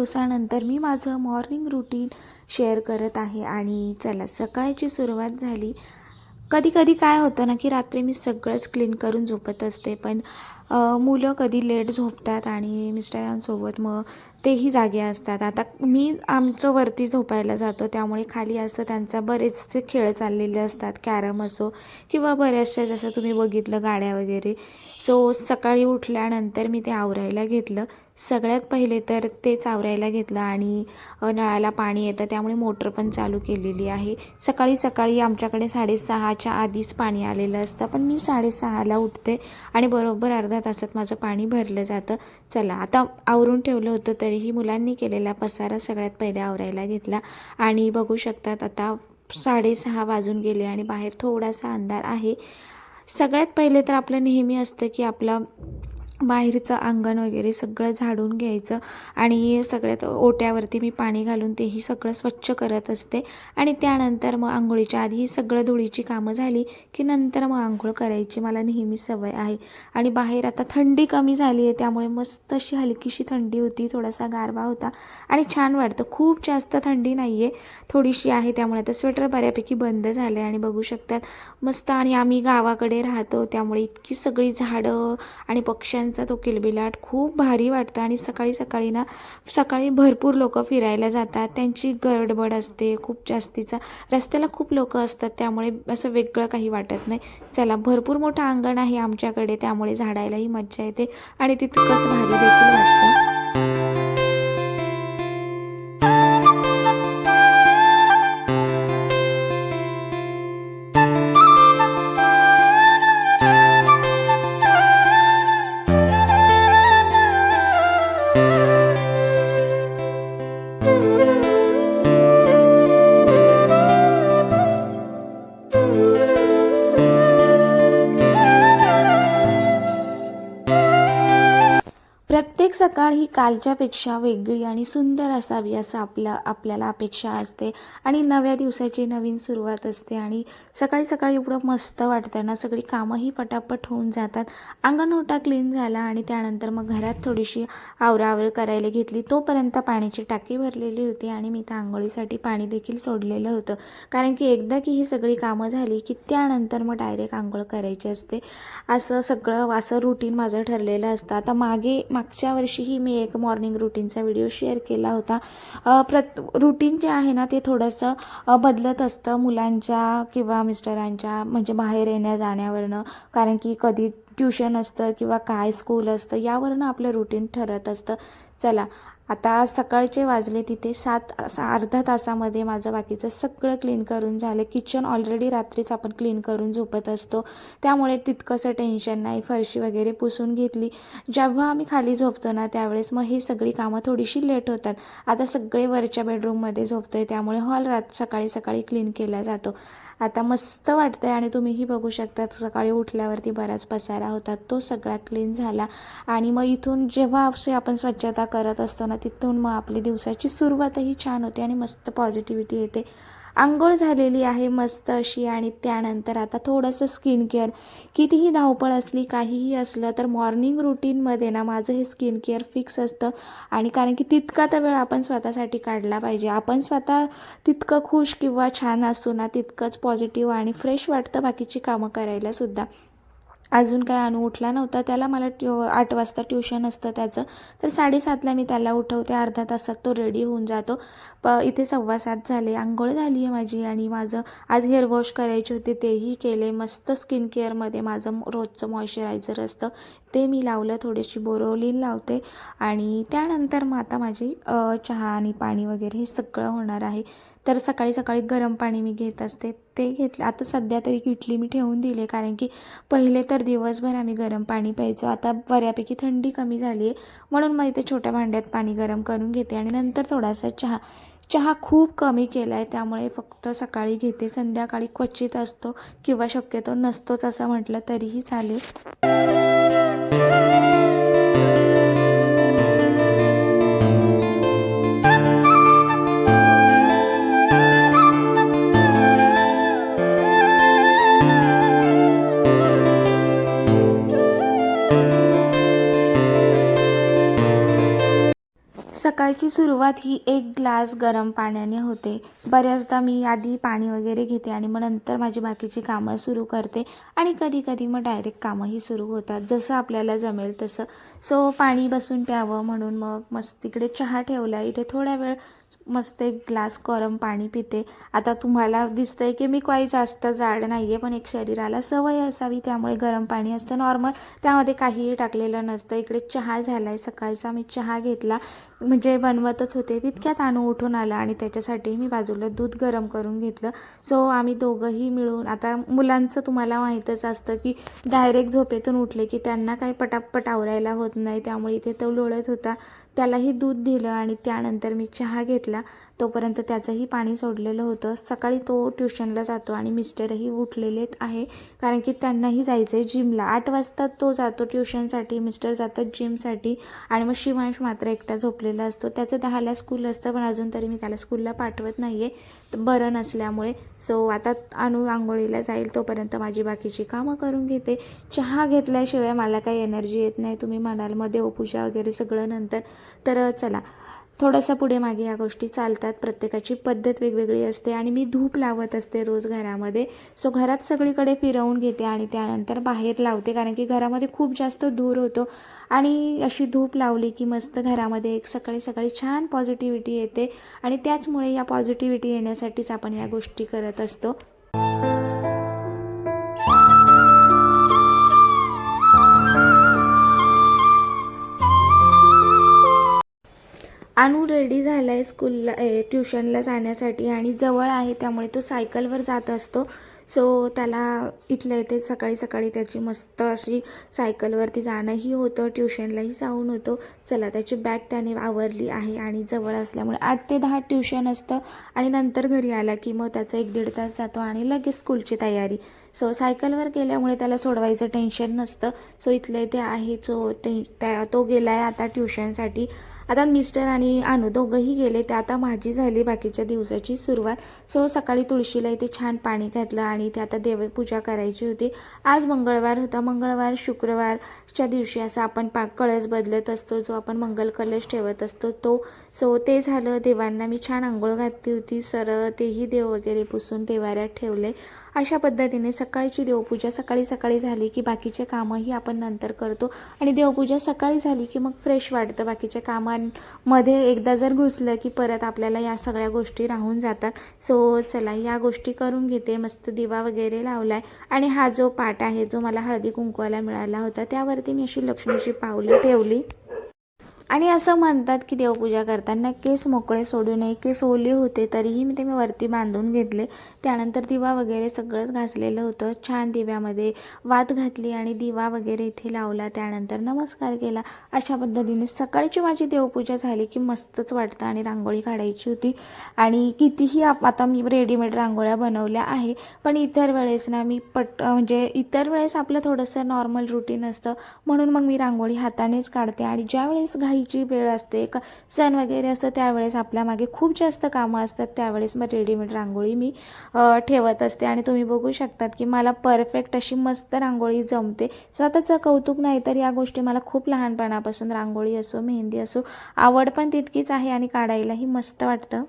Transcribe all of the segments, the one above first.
दिवसानंतर मी माझं morning routine share करत आहे आणि चला सकाळची सुरुवात झाली. कधी कधी काय होतं ना की रात्री मी सगळंच क्लीन करून झोपत असते पण मुलं कधी लेट झोपतात आणि मिस्टरांसोबत मग तेही जागे असतात. आता मी आमचं वरती झोपायला जातो त्यामुळे खाली असं त्यांचा बरेचसे खेळ चाललेले असतात कॅरम असो किंवा बऱ्याचशा जसं तुम्ही बघितलं गाड्या वगैरे. सो सकाळी उठल्यानंतर मी ते आवरायला घेतलं. सगळ्यात पहिले तर तेच आवरायला घेतलं आणि नळाला पाणी येतं त्यामुळे मोटर पण चालू केलेली आहे. सकाळी सकाळी आमच्याकडे साडेसहाच्या आधीच पाणी आलेलं असतं पण मी साडेसहाला उठते आणि बरोबर अर्धा तासात माझं पाणी भरलं जातं. चला आता आवरून ठेवलं होतं तरीही मुलांनी केलेला पसारा सगळ्यात पहिले आवरायला घेतला आणि बघू शकतात आता साडेसहा वाजून गेले आणि बाहेर थोडासा अंधार आहे. सगळ्यात पहिले तर आपलं नेहमी असतं की आपलं बाहेरचं अंगण वगैरे सगळं झाडून घ्यायचं आणि सगळ्यात ओट्यावरती मी पाणी घालून तेही सगळं स्वच्छ करत असते. आणि त्यानंतर मग आंघोळीच्या आधी ही सगळं धुळीची कामं झाली की नंतर मग आंघोळ करायची मला नेहमी सवय आहे. आणि बाहेर आता थंडी कमी झाली आहे त्यामुळे मस्त अशी हलकीशी थंडी होती थोडासा गारवा होता आणि छान वाटतं. खूप जास्त थंडी नाही आहे थोडीशी आहे त्यामुळे आता स्वेटर बऱ्यापैकी बंद झालं आहे आणि बघू शकतात मस्त आणि आम्ही गावाकडे राहतो त्यामुळे इतकी सगळी झाडं आणि पक्ष्यांचा तो किलबिलाट खूप भारी वाटतं. आणि सकाळी सकाळी ना सकाळी भरपूर लोक फिरायला जातात. त्यांची गडबड असते खूप जास्तीचा रस्त्याला खूप लोक असतात त्यामुळे असं वेगळं काही वाटत नाही. चला भरपूर मोठं अंगण आहे आमच्याकडे त्यामुळे झाडायलाही मज्जा येते. आणि तितकंच भारी देखील वाटतं. सकाळ ही कालच्यापेक्षा वेगळी आणि सुंदर असावी असं आपलं आपल्याला अपेक्षा असते. आणि नव्या दिवसाची नवीन सुरुवात असते आणि सकाळी सकाळी एवढं मस्त वाटतं ना सगळी कामंही पटापट होऊन जातात. अंगणओटा क्लीन झाला आणि त्यानंतर मग घरात थोडीशी आवरावर करायला घेतली. तोपर्यंत पाण्याची टाकी भरलेली होती आणि मी त्या आंघोळीसाठी पाणी देखील सोडलेलं होतं. कारण की एकदा की ही सगळी कामं झाली की त्यानंतर मग डायरेक्ट आंघोळ करायची असते. असं सगळं असं रुटीन माझं ठरलेलं असतं. आता मागे मागच्या वर्षी दिवशीही मी एक मॉर्निंग रुटीनचा व्हिडिओ शेअर केला होता. प्रत रुटीन जे आहे ना ते थोडंसं बदलत असतं मुलांच्या किंवा मिस्टरांच्या म्हणजे बाहेर येण्या जाण्यावरनं. कारण की कधी ट्युशन असतं किंवा काय स्कूल असतं यावरनं आपलं रुटीन ठरत असतं. चला आता सकाळचे वाजले तिथे सात अर्धा तासामध्ये माझं बाकीचं सगळं क्लीन करून झालं. किचन ऑलरेडी रात्रीच आपण क्लीन करून झोपत असतो. त्यामुळे तितकंसं टेन्शन नाही फरशी वगैरे पुसून घेतली. जेव्हा आम्ही खाली झोपतो ना त्यावेळेस मग ही सगळी कामं थोडीशी लेट होतात. आता सगळे वरच्या बेडरूममध्ये झोपतो आहे त्यामुळे हॉल रात सकाळी सकाळी क्लीन केला जातो. आता मस्त वाटतं आहे आणि तुम्हीही बघू शकता सकाळी उठल्यावरती बराच पसारा होता. तो सगळा क्लीन झाला. आणि मग इथून जेव्हा असे आपण स्वच्छता करत असतो ना तिथून मग आपली दिवसाची सुरुवातही छान होते आणि मस्त पॉझिटिव्हिटी येते. आंघोळ झालेली आहे मस्त अशी आणि त्यानंतर आता थोडंसं स्किन केअर कितीही धावपळ असली काहीही असलं तर मॉर्निंग रुटीनमध्ये ना माझं हे स्किन केअर फिक्स असतं. आणि कारण की तितका तर वेळ आपण स्वतःसाठी काढला पाहिजे. आपण स्वतः तितकं खुश किंवा छान असू ना तितकंच पॉझिटिव्ह आणि फ्रेश वाटतं बाकीची कामं करायला सुद्धा. अजून काय अणू उठला नव्हता त्याला मला ट्यू आठ वाजता ट्युशन असतं त्याचं. तर साडेसातला मी त्याला उठवते अर्धा तासात तो रेडी होऊन जातो. प इथे सव्वा सात झाले आंघोळ झाली आहे माझी आणि माझं आज हेअर वॉश करायचे होते तेही केले. मस्त स्किन केअरमध्ये माझं रोजचं मॉइश्चरायझर असतं. ते मी लावलं थोडीशी बोरोलीन लावते आणि त्यानंतर मग आता माझी चहा आणि पाणी वगैरे हे सगळं होणार आहे. तर सकाळी सकाळी गरम पाणी मी घेत असते. ते घेतलं. आता सध्या तरी किटली मी ठेवून दिली कारण की पहिले तर दिवसभर आम्ही गरम पाणी प्यायचो. आता बऱ्यापैकी थंडी कमी झाली आहे म्हणून मग इथे छोट्या भांड्यात पाणी गरम करून घेते. आणि नंतर थोडासा चहा. चहा खूप कमी केला आहे त्यामुळे फक्त सकाळी घेते. संध्याकाळी क्वचित असतो किंवा शक्यतो नसतोच असं म्हटलं तरीही चालेल. सकाळची सुरुवात ही एक ग्लास गरम पाण्याने होते. बऱ्याचदा मी आधी पाणी वगैरे घेते आणि मग नंतर माझी बाकीची कामं सुरू करते आणि कधी कधी मग डायरेक्ट कामंही सुरू होतात. जसं आपल्याला जमेल तसं. सो पाणी बसून प्यावं म्हणून मग मस्त तिकडे चहा ठेवला. इथे थोड्या वेळ मस्त एक ग्लास गरम पाणी पिते. आता तुम्हाला दिसतंय की मी काही जास्त जाड नाही आहे पण एक शरीराला सवय असावी त्यामुळे गरम पाणी असतं नॉर्मल त्यामध्ये काहीही टाकलेलं नसतं. इकडे चहा झाला आहे सकाळचा मी चहा घेतला. म्हणजे बनवतच होते. तितक्यात आणू उठून आला आणि त्याच्यासाठी मी बाजूला दूध गरम करून घेतलं. सो आम्ही दोघंही मिळून आता मुलांचं तुम्हाला माहीतच असतं की डायरेक्ट झोपेतून उठले की त्यांना काही पटापट आवरायला होत नाही. त्यामुळे इथे तो लोळत होता. त्यालाही दूध दिलं आणि त्यानंतर मी चहा घेतला. तोपर्यंत त्याचंही पाणी सोडलेलं होतं. सकाळी तो ट्युशनला जातो आणि मिस्टरही उठलेलेच आहे कारण की त्यांनाही जायचं आहे जिमला. आठ वाजता तो जातो ट्युशनसाठी मिस्टर जातात जिमसाठी आणि मग शिवांश मात्र एकटा झोपलेला असतो. त्याचं दहाला स्कूल असतं पण अजून तरी मी त्याला स्कूलला पाठवत नाही आहे बरं नसल्यामुळे सो आता अनु आंघोळीला जाईल तोपर्यंत माझी बाकीची कामं करून घेते. चहा घेतल्याशिवाय मला काही एनर्जी येत नाही तुम्ही म्हणाल मग देवपूजा वगैरे सगळं नंतर. तर चला थोडंसं पुढे मागे या गोष्टी चालतात. प्रत्येकाची पद्धत वेगवेगळी असते आणि मी धूप लावत असते रोज घरामध्ये. सो घरात सगळीकडे फिरवून घेते आणि त्यानंतर बाहेर लावते कारण की घरामध्ये खूप जास्त धूर होतो. आणि अशी धूप लावली की मस्त घरामध्ये एक सकाळी सकाळी छान पॉझिटिव्हिटी येते. आणि त्याचमुळे या पॉझिटिव्हिटी येण्यासाठीच आपण या गोष्टी करत असतो. अनु रेडी झाला आहे स्कूलला ए, ट्युशनला जाण्यासाठी आणि जवळ आहे त्यामुळे तो सायकलवर जात असतो. सो त्याला इथल्या इथे सकाळी सकाळी त्याची मस्त अशी सायकलवरती जाणंही होतं ट्युशनलाही जाऊन होतो. चला त्याची बॅग त्याने आवरली आहे आणि जवळ असल्यामुळे आठ ते दहा ट्युशन असतं आणि नंतर घरी आला की मग त्याचा एक दीड तास जातो आणि लगेच स्कूलची तयारी. सो सायकलवर गेल्यामुळे त्याला सोडवायचं टेन्शन नसतं. सो इथल्या इथे आहे जो टेन त्या तो गेला आहे आता ट्युशनसाठी. आता मिस्टर आणि अनु दोघंही गेले ते आता माझी झाली बाकीच्या दिवसाची सुरुवात. सो सकाळी तुळशीला इथे छान पाणी घातलं आणि ते आता देवपूजा करायची होती. आज मंगळवार होता. मंगळवार शुक्रवारच्या दिवशी असं आपण पा कळस बदलत असतो जो आपण मंगल कलश ठेवत असतो तो. सो ते झालं. देवांना मी छान आंघोळ घातली होती. सरळ तेही देव वगैरे पुसून देवाऱ्यात ठेवले. अशा पद्धतीने सकाळची देवपूजा सकाळी सकाळी झाली की बाकीचे कामंही आपण नंतर करतो. आणि देवपूजा सकाळी झाली की मग फ्रेश वाटतं बाकीच्या कामांमध्ये एकदा जर घुसलं की परत आपल्याला या सगळ्या गोष्टी राहून जातात. सो चला या गोष्टी करून घेते. मस्त दिवा वगैरे लावला आहे आणि हा जो पाट आहे जो मला हळदी कुंकवायला मिळाला होता त्यावरती मी अशी लक्ष्मीची पावलं ठेवली. आणि असं म्हणतात की देवपूजा करताना केस मोकळे सोडू नये केस ओले होते तरीही मी ते मी वरती बांधून घेतले. त्यानंतर दिवा वगैरे सगळंच घासलेलं होतं. छान दिव्यामध्ये वात घातली आणि दिवा वगैरे इथे लावला. त्यानंतर नमस्कार केला. अशा पद्धतीने सकाळची माझी देवपूजा झाली की मस्तच वाटतं आणि रांगोळी काढायची होती. आणि कितीही आप आता मी रेडीमेड रांगोळ्या बनवल्या आहे पण इतर वेळेस ना मी पट म्हणजे इतर वेळेस आपलं थोडंसं नॉर्मल रुटीन असतं. म्हणून मग मी रांगोळी हातानेच काढते आणि ज्या वेळेस घाईची वेळ असते का सण वगैरे असतो त्यावेळेस आपल्या मागे खूप जास्त कामं असतात. त्यावेळेस मग रेडीमेड रांगोळी मी ठेवत असते. आणि तुम्ही बघू शकतात की मला परफेक्ट अशी मस्त रांगोळी जमते. स्वतःचं कौतुक नाही तर या गोष्टी मला खूप लहानपणापासून रांगोळी असो मेहंदी असो आवड पण तितकीच आहे आणि काढायलाही मस्त वाटतं.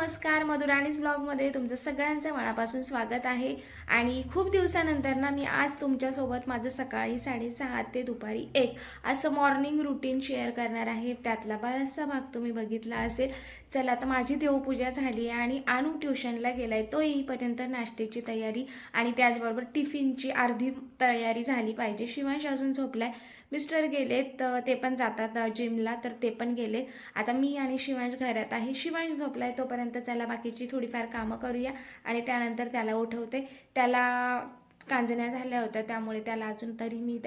नमस्कार मधुराणीज ब्लॉगमध्ये तुमचं सगळ्यांचं मनापासून स्वागत आहे. आणि खूप दिवसानंतर ना मी आज तुमच्यासोबत माझं सकाळी साडेसहा ते दुपारी एक असं मॉर्निंग रुटीन शेअर करणार आहे. त्यातला बराचसा भाग तुम्ही बघितला असेल. चला आता माझी देवपूजा झाली आहे आणि अनु ट्युशनला गेला आहे तो येईपर्यंत नाश्त्याची तयारी आणि त्याचबरोबर टिफिनची अर्धी तयारी झाली पाहिजे. शिवांश अजून झोपलाय. मिस्टर गेलेत तर ते पण जातात जिमला तर ते पण गेले. आता मी आणि शिवांश घरात आहे. शिवांश झोपलाय तोपर्यंत त्याला बाकीची थोडीफार कामं करूया आणि त्यानंतर त्याला उठवते. त्याला कांजण्या झाल्या होत्या त्यामुळे त्याला अजून तरी मी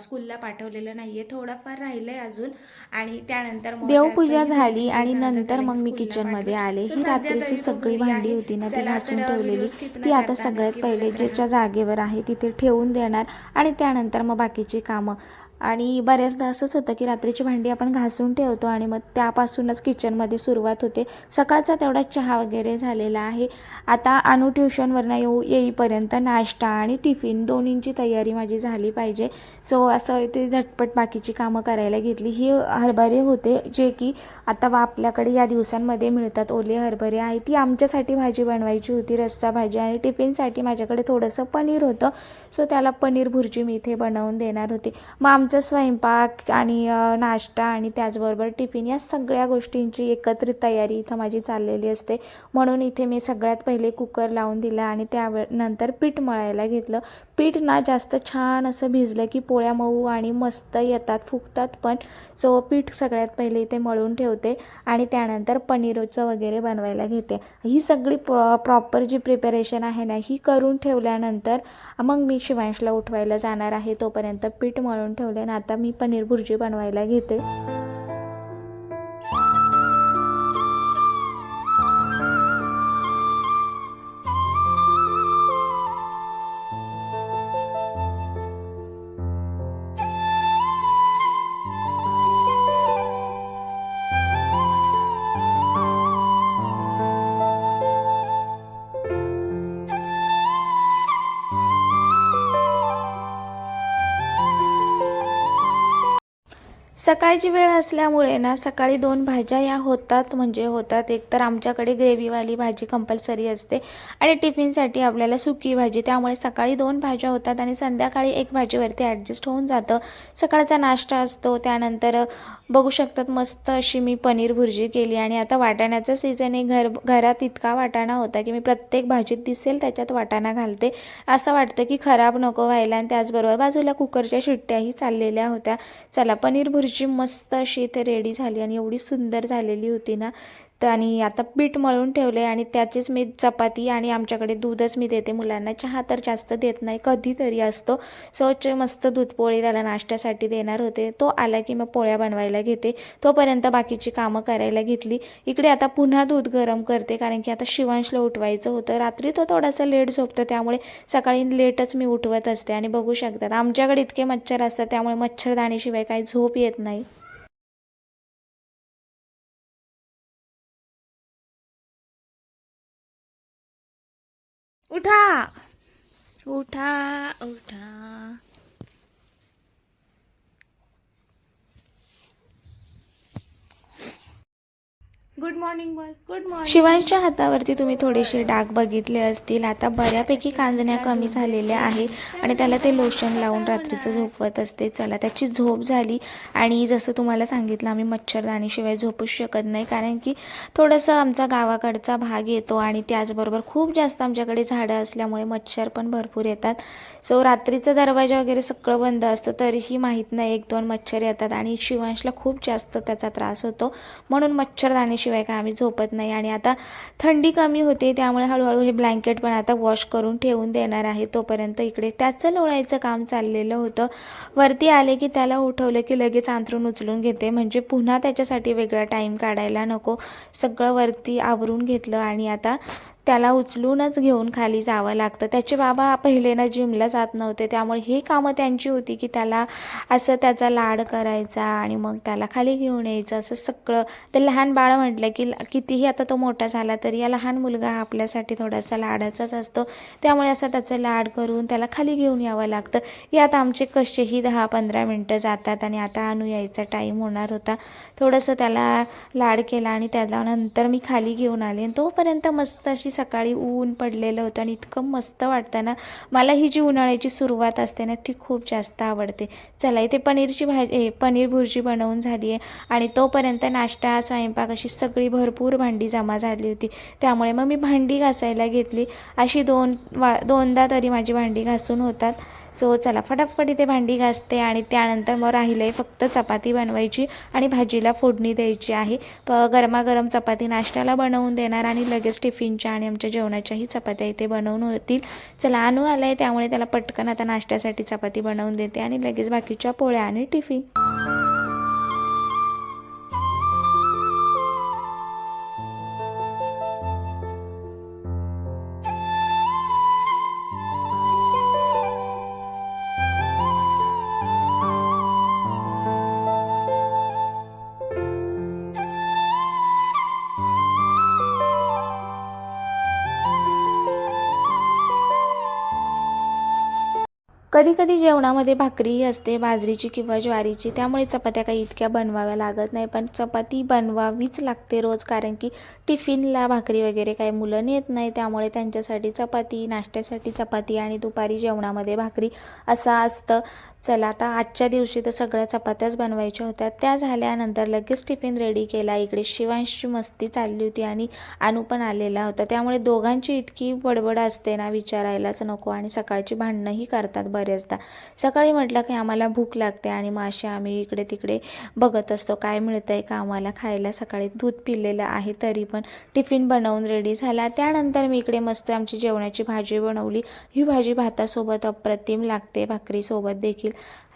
स्कूलला पाठवलेलं नाहीये. थोडंफार राहिलंय अजून आणि त्यानंतर देवपूजा झाली आणि नंतर मग मी किचनमध्ये पाठवलं. आले. ही रात्रीची सगळी भांडी आहे. होती ना ती घासून ठेवलेली. ती आता सगळ्यात पहिले ज्याच्या जागेवर आहे तिथे ठेवून देणार आणि त्यानंतर मग बाकीची कामं. आणि बऱ्याचदा असंच होतं की रात्रीची भांडी आपण घासून ठेवतो आणि मग त्यापासूनच किचनमध्ये सुरुवात होते. सकाळचा तेवढा चहा वगैरे झालेला आहे. आता अनु ट्युशनवरनं येऊ येईपर्यंत नाश्ता आणि टिफिन दोन्हींची तयारी माझी झाली पाहिजे. सो असं ते झटपट बाकीची कामं करायला घेतली. ही हरभरे होते जे की आता आपल्याकडे या दिवसांमध्ये मिळतात. ओले हरभरे आहे ती आमच्यासाठी भाजी बनवायची होती. रस्सा भाजी आणि टिफिनसाठी माझ्याकडे थोडंसं पनीर होतं. सो त्याला पनीर भुर्जी मी इथे बनवून देणार होते. मग आमचा स्वयंपाक आणि नाश्ता आणि त्याचबरोबर टिफिन या सगळ्या गोष्टींची एकत्रित तयारी इथं माझी चाललेली असते. म्हणून इथे मी सगळ्यात पहिले कुकर लावून दिला आणि त्यावे नंतर पीठ मळायला घेतलं. पीठ ना जास्त छान असं भिजलं की पोळ्या मऊ आणि मस्त येतात फुगतात पण. सो पीठ सगळ्यात पहिले इथे मळून ठेवते आणि त्यानंतर पनीरचं वगैरे बनवायला घेते. ही सगळी प्रॉ प्रॉपर जी प्रिपरेशन आहे ना ही करून ठेवल्यानंतर मग मी शिवांशला उठवायला जाणार आहे. तोपर्यंत पीठ मळून ठेवले आणि आता मी पनीर भुर्जी बनवायला घेते. सकाळची वेळ असल्यामुळे ना सकाळी दोन भाज्या या होतात म्हणजे होतात. एक तर आमच्याकडे ग्रेव्हीवाली भाजी कंपल्सरी असते आणि टिफिनसाठी आपल्याला सुकी भाजी त्यामुळे सकाळी दोन भाज्या होतात आणि संध्याकाळी एक भाजीवरती ॲडजस्ट होऊन जातं. सकाळचा नाश्ता असतो त्यानंतर बघू शकतात मस्त अशी मी पनीर भुर्जी केली आणि आता वाटाण्याचा सीझन आहे. घर घरात इतका वाटाणा होता की मी प्रत्येक भाजीत दिसेल त्याच्यात वाटाणा घालते. असं वाटतं की खराब नको व्हायला आणि त्याचबरोबर बाजूला कुकरच्या शिट्ट्याही चाललेल्या होत्या. चला पनीर भुर्जी मस्त अशी इथे रेडी झाली आणि एवढी सुंदर झालेली होती ना. तर आणि आता पीठ मळून ठेवले आणि त्याचीच मी चपाती आणि आमच्याकडे दूधच मी देते मुलांना. चहा तर जास्त देत नाही कधीतरी असतो. स्वच्छ मस्त दूध पोळी त्याला नाश्त्यासाठी देणार होते. तो आला की मग पोळ्या बनवायला घेते. तोपर्यंत बाकीची कामं करायला घेतली. इकडे आता पुन्हा दूध गरम करते कारण की आता शिवांशला उठवायचं होतं. रात्री तो थोडासा लेट झोपतो त्यामुळे सकाळी लेटच मी उठवत असते. आणि बघू शकतात आमच्याकडे इतके मच्छर असतात त्यामुळे मच्छरदाणीशिवाय काही झोप येत नाही. उठा उठा उठा गुड मॉर्निंग गुड मॉर्निंग शिवांच्या हातावरती तुम्ही थोडेसे डाग बघितले असतील. आता बऱ्यापैकी कांजण्या कमी झालेल्या आहेत आणि त्याला ते लोशन लावून रात्रीचं झोपवत असते. चला त्याची झोप झाली आणि जसं तुम्हाला सांगितलं आम्ही मच्छरदाणीशिवाय झोपूच शकत नाही. कारण की थोडंसं आमचा गावाकडचा भाग येतो आणि त्याचबरोबर खूप जास्त आमच्याकडे झाडं असल्यामुळे मच्छर पण भरपूर येतात. सो रात्रीचा दरवाजा वगैरे सगळं बंद असतं तरीही माहीत नाही एक दोन मच्छर येतात आणि शिवांशला खूप जास्त त्याचा त्रास होतो. म्हणून मच्छरदाणीशिवाय काय आम्ही झोपत नाही. आणि आता थंडी कमी होते त्यामुळे हळूहळू हे ब्लँकेट पण आता वॉश करून ठेवून देणार आहे. तोपर्यंत इकडे त्याचं लोळायचं काम चाललेलं होतं. वरती आले की त्याला उठवलं की लगेच अंथरूण उचलून घेते. म्हणजे पुन्हा त्याच्यासाठी वेगळा टाईम काढायला नको. सगळं वरती आवरून घेतलं आणि आता त्याला उचलूनच घेऊन खाली जावं लागतं. त्याचे बाबा पहिले ना जिमला जात नव्हते. त्यामुळे हे कामं त्यांची होती की त्याला असं त्याचा लाड करायचा आणि मग त्याला खाली घेऊन यायचं. असं सगळं ते लहान बाळ म्हटलं की कितीही आता तो मोठा झाला तरी या लहान मुलगा हा आपल्यासाठी थोडासा लाडाचाच असतो. त्यामुळे असं त्याचं लाड करून त्याला खाली घेऊन यावं लागतं. यात आमचे कसेही दहा पंधरा मिनटं जातात आणि आता आणू यायचा टाईम होणार होता. थोडंसं त्याला लाड केला आणि त्याला नंतर मी खाली घेऊन आले. आणि तोपर्यंत मस्त अशी सकाळी ऊन पडलेलं होतं आणि इतकं मस्त वाटतं ना. मला ही जी उन्हाळ्याची सुरुवात असते ना ती खूप जास्त आवडते. चला इथे पनीरची भाजी ए, पनीर भुर्जी बनवून झाली आहे. आणि तोपर्यंत नाश्ता स्वयंपाक अशी सगळी भरपूर भांडी जमा झाली होती. त्यामुळे मग मी भांडी घासायला घेतली. अशी दोन वा दोनदा तरी माझी भांडी घासून होतात. सो चला फटाफट इथे भांडी घासते आणि त्यानंतर मग राहिलं आहे फक्त चपाती बनवायची आणि भाजीला फोडणी द्यायची आहे. प गरमागरम चपाती नाश्त्याला बनवून देणार आणि लगेच टिफिनच्या आणि आमच्या जेवणाच्याही चपात्या इथे बनवून होतील. चला आणू आलं आहे त्यामुळे त्याला पटकन आता नाश्त्यासाठी चपाती बनवून देते आणि लगेच बाकीच्या पोळ्या आणि टिफिन. कधीकधी जेवणामध्ये भाकरीही असते बाजरीची किंवा ज्वारीची. त्यामुळे चपात्या काही इतक्या बनवाव्या लागत नाही. पण चपाती बनवावीच लागते रोज कारण की टिफिनला भाकरी वगैरे काही मुलं नेत नाही. त्यामुळे त्यांच्यासाठी चपाती नाश्त्यासाठी चपाती आणि दुपारी जेवणामध्ये भाकरी असं असतं. चला आता आजच्या दिवशी तर सगळ्या चपात्याच बनवायच्या होत्या. त्या झाल्यानंतर लगेच टिफिन रेडी केला. इकडे शिवांशची मस्ती चालली होती आणि अनु पण आलेला होता. त्यामुळे दोघांची इतकी बडबड असते ना विचारायलाच नको आणि सकाळची भांडणंही करतात बरेचदा सकाळी म्हटलं की आम्हाला भूक लागते आणि मग असे आम्ही इकडे तिकडे बघत असतो. काय मिळतं आहे का आम्हाला खायला? सकाळी दूध पिलेलं आहे तरी पण टिफिन बनवून रेडी झाला. त्यानंतर मी इकडे मस्त आमची जेवणाची भाजी बनवली. ही भाजी भातासोबत अप्रतिम लागते. भाकरीसोबत देखील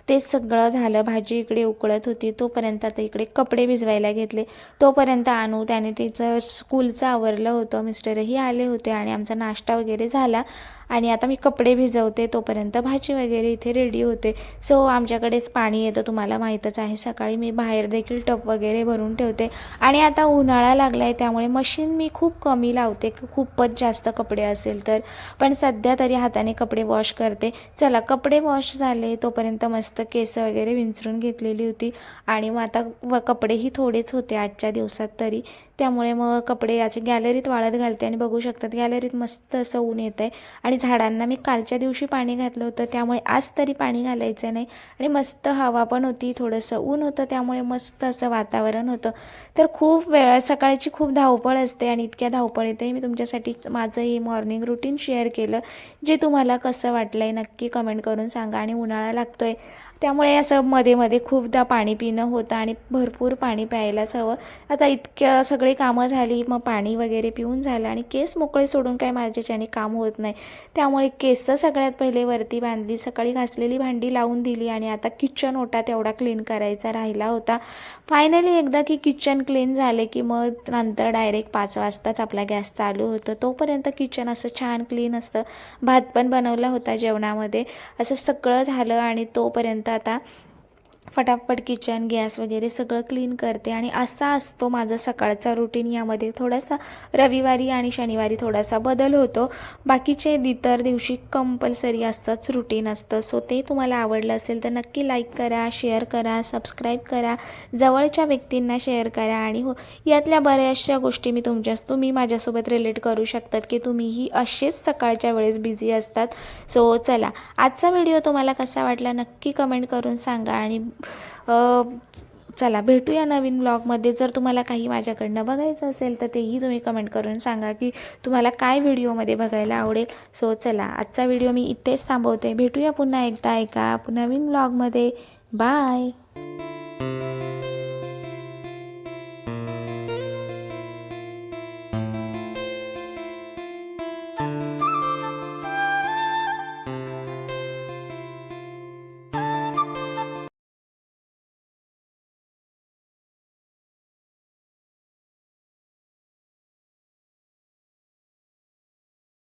ते सगळं झालं भाजी इकडे उकळत होती तोपर्यंत आता इकडे कपडे भिजवायला घेतले. तोपर्यंत आणू त्याने तिचं स्कूलचं आवरलं होतं मिस्टरही आले होते आणि आमचा नाश्ता वगैरे झाला. आणि आता मी कपडे भिजवते तोपर्यंत भाजी वगैरे इथे रेडी होते. सो आमच्याकडेच पाणी येतं तुम्हाला माहीतच आहे. सकाळी मी बाहेर देखील टप वगैरे भरून ठेवते. आणि आता उन्हाळा लागला आहे त्यामुळे मशीन मी खूप कमी लावते. खूपच जास्त कपडे असेल तर. पण सध्या तरी हाताने कपडे वॉश करते. चला कपडे वॉश झाले तोपर्यंत मस्त केस वगैरे विंचरून घेतलेली होती. आणि मग आता व कपडेही थोडेच होते आजच्या दिवसात तरी. त्यामुळे मग कपडे याचे गॅलरीत वाळत घालते आणि बघू शकतात. गॅलरीत मस्त असं ऊन येतं आहे आणि झाडांना मी कालच्या दिवशी पाणी घातलं होतं. त्यामुळे आज तरी पाणी घालायचं नाही. आणि मस्त हवा पण होती. थोडंसं ऊन होतं. त्यामुळे मस्त असं वातावरण होतं. तर खूप वेळ सकाळची खूप धावपळ असते आणि इतक्या धावपळीतही मी तुमच्यासाठी माझं हे मॉर्निंग रुटीन शेअर केलं जे तुम्हाला कसं वाटलं आहे नक्की कमेंट करून सांगा. आणि उन्हाळा लागतो आहे त्यामुळे असं मध्ये मध्ये खूपदा पाणी पिणं होतं आणि भरपूर पाणी प्यायलाच हवं. आता इतक्या सगळे कामं झाली मग पाणी वगैरे पिऊन झालं आणि केस मोकळे सोडून काय माझ्याच्याने काम होत नाही. त्यामुळे केस सगळ्यात पहिले वरती बांधली सकाळी घासलेली भांडी लावून दिली आणि आता किचन ओटा तेवढा क्लीन करायचा राहिला होता. फायनली एकदा की किचन क्लीन झाले की मग नंतर डायरेक्ट पाच वाजताच आपला गॅस चालू होतो. तोपर्यंत किचन असं छान क्लीन असतं. भात पण बनवला होता जेवणामध्ये. असं सगळं झालं आणि तोपर्यंत आता फटाफट किचन गॅस वगैरे सगळं क्लीन करते आणि असा असतो माझा सकाळचा रुटीन यामध्ये थोडासा रविवारी आणि शनिवारी थोडासा बदल होतो. बाकीचे इतर दिवशी कंपल्सरी असतंच रुटीन असतं. सो ते तुम्हाला आवडलं असेल तर नक्की लाईक करा शेअर करा सबस्क्राईब करा. जवळच्या व्यक्तींना शेअर करा आणि हो यातल्या बऱ्याचशा गोष्टी मी तुमच्या तुम्ही माझ्यासोबत रिलेट करू शकतात की तुम्हीही असेच सकाळच्या वेळेस बिझी असतात. सो चला आजचा व्हिडिओ तुम्हाला कसा वाटला नक्की कमेंट करून सांगा आणि चला भेटूया नवीन ब्लॉगमध्ये जर तुम्हाला काही माझ्याकडनं बघायचं असेल तर तेही तुम्ही कमेंट करून सांगा की तुम्हाला काय व्हिडिओमध्ये बघायला आवडेल. सो चला आजचा व्हिडिओ मी इथेच थांबवते. भेटूया पुन्हा एकदा एका नवीन ब्लॉगमध्ये बाय